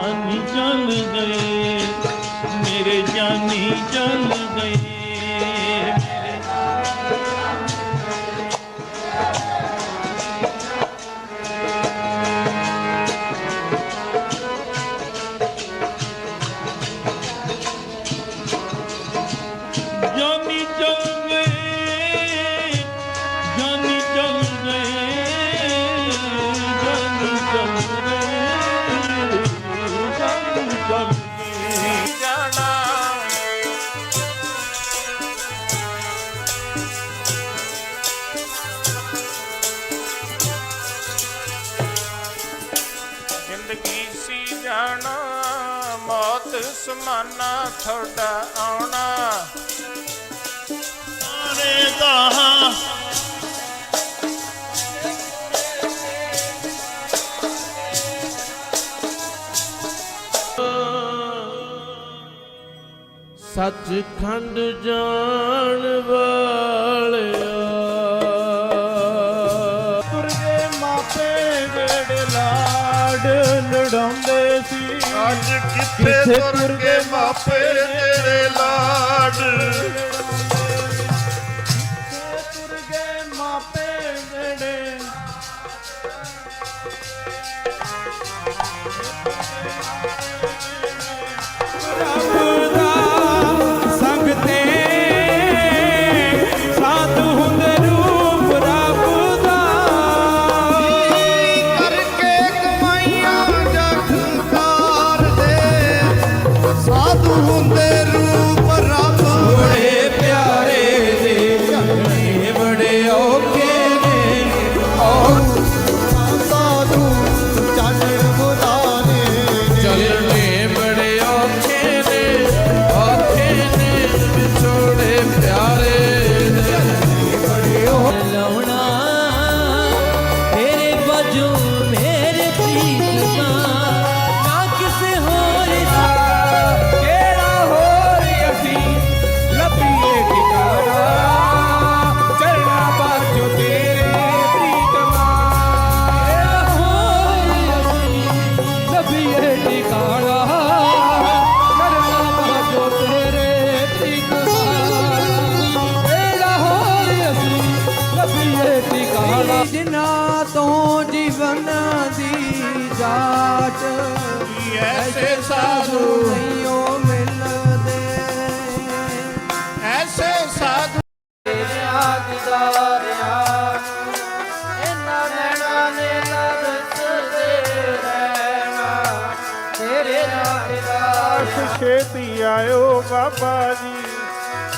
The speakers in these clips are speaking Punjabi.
ਜਾਨੀ ਚੱਲ ਗਏ ਮੇਰੇ ਜਾਨੀ ਚੱਲ ਗਏ। ਜਾਨੀ ਚੱਲ ਗਏ। ਜਾਣਾ ਮੌਤ ਸਮਾਨਾ ਤੁਹਾਡਾ ਆਉਣਾ। ਰੇ ਦਾ ਸੱਚਖੰਡ ਜਾਣ ਵਾਲਿਆ ਅੱਜ ਕਿੱਥੇ ਤੁਰ ਕੇ ਮਾਪੇ ਤੇਰੇ ਬਾਝੋਂ ਮੇਰੇ ਪ੍ਰੀਤ ਦਾ। ਦਿਨਾਂ ਤੋਂ ਜੀਵਨ ਦੀ ਜਾਚ ਐਸੇ ਸਾਧੂ ਨਹੀਂਓ ਮਿਲਦੇ। ਐਸੇ ਸਾਧੂ ਯਾਦਦਾਰਿਆ ਇਹਨਾਂ ਨੈਣਾ ਨੇ ਲਬਸਦੇ ਰਹਿਣਾ। ਤੇਰੇ ਯਾਦਦਾਰ ਛੇਤੀ ਆਇਓ ਬਾਬਾ ਜੀ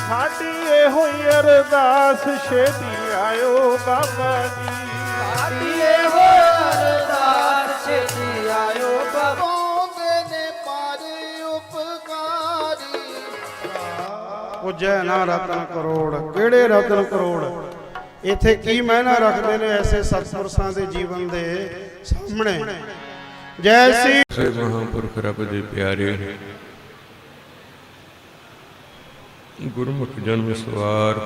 ਸਾਡੀ ਇਹੋ ਹੀ ਅਰਦਾਸ ਛੇਤੀ ਆਇਓ ਬਾਬਾ ਜੀ। ਸਾਡੀਏ ਹੋਰਦਾਰ ਛੇਤੀ ਆਇਓ ਬਾਬਾ। ਪੁੱਜੈ ਨਾ ਰਤਨ ਕਰੋੜ। ਕਿਹੜੇ ਰਤਨ ਕਰੋੜ? ਇੱਥੇ ਕੀ ਮਾਇਨਾ ਰੱਖਦੇ ਨੇ ਐਸੇ ਸਤਪੁਰਸ਼ਾਂ ਦੇ ਜੀਵਨ ਦੇ ਸਾਹਮਣੇ? ਜੈ ਸ੍ਰੀ ਸੇ ਮਹਾਂਪੁਰਖ ਰੱਬ ਦੇ ਪਿਆਰੇ ਗੁਰਮੁਖ ਜਨਮ ਸਵਾਰ।